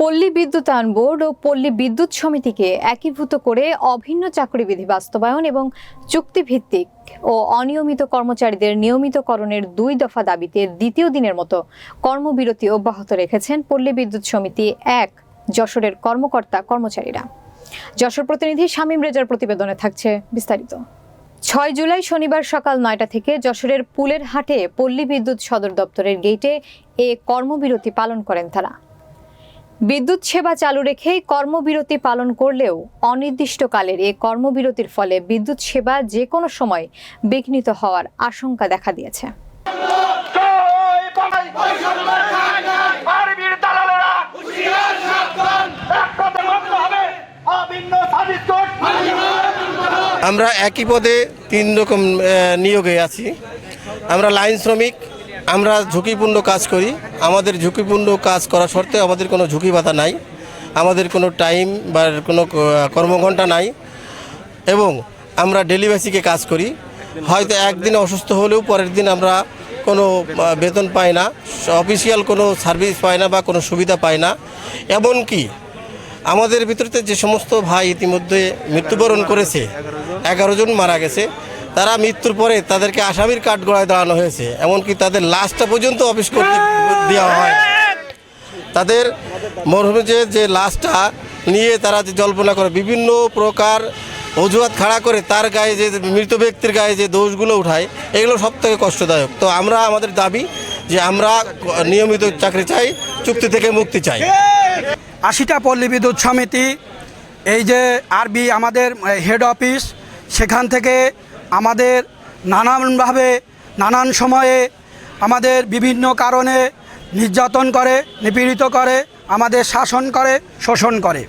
পল্লী বিদ্যুতায়ন বোর্ড ও পল্লী বিদ্যুৎ সমিতিকে একীভূত করে অভিন্ন চাকরি বিধি বাস্তবায়ন এবং চুক্তিভিত্তিক ও অনিয়মিত কর্মচারীদের নিয়মিতকরণের দুই দফা দাবিতে দ্বিতীয় দিনের মতো কর্মবিরতি অব্যাহত রেখেছেন পল্লী বিদ্যুৎ সমিতি এক যশোরের কর্মকর্তা কর্মচারীরা। যশোর প্রতিনিধি শামীম রেজার প্রতিবেদনে থাকছে বিস্তারিত। ছয় জুলাই শনিবার সকাল নয়টা থেকে যশোরের পুলের হাটে পল্লী বিদ্যুৎ সদর দপ্তরের গেটে এ কর্মবিরতি পালন করেন তারা। বিদ্যুৎ সেবা চালু রেখেই কর্মবিরতি পালন করলেও অনির্দিষ্টকালের এ কর্মবিরতির ফলে বিদ্যুৎ সেবা যে কোনো সময় বিঘ্নিত হওয়ার আশঙ্কা দেখা দিয়েছে। আমরা একই পদে তিন রকম নিয়োগে আছি। আমরা লাইন শ্রমিক আমরা ঝুঁকিপূর্ণ কাজ করি। আমাদের ঝুঁকিপূর্ণ কাজ করা সত্ত্বেও আমাদের কোনো ঝুঁকি ভাতা নাই। আমাদের কোনো টাইম বা কোনো কর্মঘণ্টা নাই। এবং আমরা ডেলি বেসিকে কাজ করি। হয়তো একদিন অসুস্থ হলেও পরের দিন আমরা কোনো বেতন পাই না। অফিসিয়াল কোনো সার্ভিস পাই না বা কোনো সুবিধা পাই না। এমনকি আমাদের ভিতরতে যে সমস্ত ভাই ইতিমধ্যে মৃত্যুবরণ করেছে, এগারো জন মারা গেছে। তারা মৃত্যুর পরে তাদেরকে আসামির কাঠ গড়ায় দাঁড়ানো হয়েছে। এমনকি তাদের লাশটা পর্যন্ত অফিস করতে দেওয়া হয়। তাদের মরহুমের যে লাশটা নিয়ে তারা যে জল্পনা করে, বিভিন্ন প্রকার অজুহাত খাড়া করে তার গায়ে যে মৃত ব্যক্তির গায়ে যে দোষগুলো উঠায়, এগুলো সব থেকে কষ্টদায়ক। তো আমরা, আমাদের দাবি যে আমরা নিয়মিত চাকরি চাই, চুক্তি থেকে মুক্তি চাই। আশিটা পল্লী বিদ্যুৎ সমিতি, এই যে আরবি আমাদের হেড অফিস সেখান থেকে আমাদের নানানভাবে, নানান সময়ে আমাদের বিভিন্ন কারণে নির্যাতন করে, নিপীড়িত করে, আমাদের শাসন করে, শোষণ করে।